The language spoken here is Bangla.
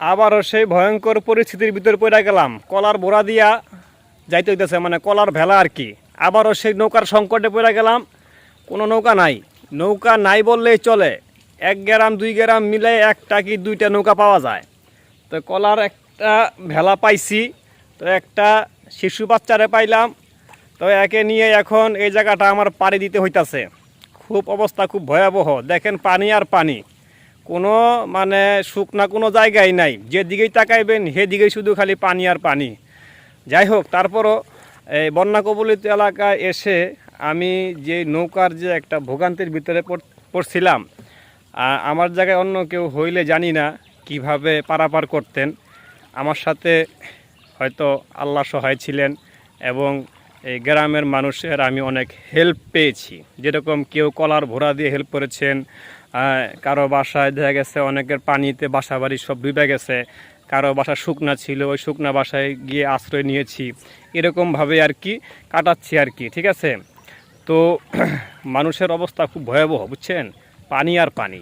আবারও সেই ভয়ঙ্কর পরিস্থিতির ভিতরে পড়ে গেলাম। কলার বোরা দিয়া যাইতে হইতেছে মানে কলার ভেলা আর কি। আবারও সেই নৌকার সংকটে পড়ে গেলাম। কোনো নৌকা নাই। নৌকা নাই বললেই চলে। এক গ্রাম, দুই গ্রাম মিলে একটা কি দুইটা নৌকা পাওয়া যায়। তো কলার একটা ভেলা পাইছি, তো একটা শিশু বাচ্চারে পাইলাম। তো একে নিয়ে এখন এই জায়গাটা আমার পাড়ি দিতে হইতাছে। খুব অবস্থা, খুব ভয়াবহ। দেখেন পানি আর পানি। কোনো মানে শুকনা কোনো জায়গায় নাই। যেদিকেই তাকাইবেন, সেদিকেই শুধু খালি পানি আর পানি। যাই হোক, তারপরও এই বন্যা কবলিত এলাকায় এসে আমি যে নৌকার যে একটা ভোগান্তির ভিতরে পড়ছিলাম আমার জায়গায় অন্য কেউ হইলে জানি না কীভাবে পারাপার করতেন। আমার সাথে হয়তো আল্লাহ সহায় ছিলেন এবং এই গ্রামের মানুষের আমি অনেক হেল্প পেয়েছি। যেরকম কেউ কলার ভোড়া দিয়ে হেল্প করেছেন কারও বাসায় দেখা গেছে অনেকের পানিতে বাসা বাড়ি সব ডুবে গেছে, কারও বাসা শুকনা ছিল, ওই শুকনা বাসায় গিয়ে আশ্রয় নিয়েছি। এরকমভাবে আর কি কাটাচ্ছি আর কি, ঠিক আছে? তো মানুষের অবস্থা খুব ভয়াবহ, বুঝছেন? পানি আর পানি।